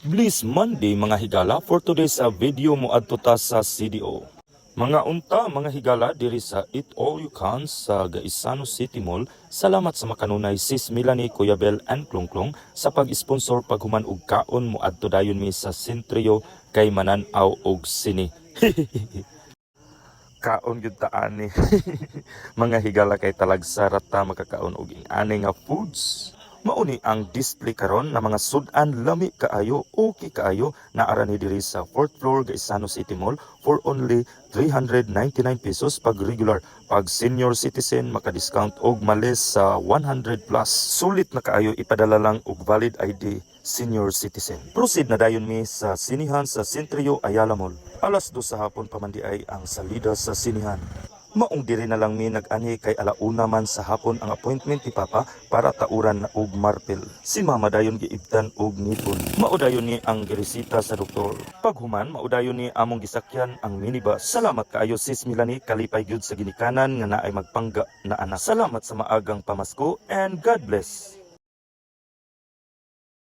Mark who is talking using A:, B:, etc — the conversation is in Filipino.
A: Bliss Monday mga higala for today's uh, video mo adto ta sa CDO. Mga unta mga higala diri sa Eat All You Can sa Gaisano City Mall. Salamat sa makanunay Sis Melanie Kuya Bel and Klongklong sa pag-sponsor paghuman og kaon mo adto dayon mi sa Sentrio kay Mananaw og Sini. kaon gyud ta ani. mga higala kay talagsarat ta makakaon og ani nga foods. Mauni ang display karon na mga sudan lami kaayo, okay kaayo na arani diri sa 4th floor Gaisano City Mall for only 399 pesos pag regular. Pag senior citizen maka-discount og malis sa 100 plus. Sulit na kaayo ipadala lang og valid ID senior citizen. Proceed na dayon mi sa sinihan sa Sentrio Ayala Mall. Alas 2 sa hapon pa man di ay ang salida sa sinihan. Maong diri na lang mi nag-ani kay alauna man sa hapon ang appointment ni Papa para tauran na og marpel. Si Mama dayon giibtan og nipon. Maudayon ni ang giresita sa doktor. Paghuman maudayon ni among gisakyan ang minibus. Salamat kaayo sis Milani kalipay gyud sa ginikanan nga naay magpangga na anak. Salamat sa maagang pamasko and God bless.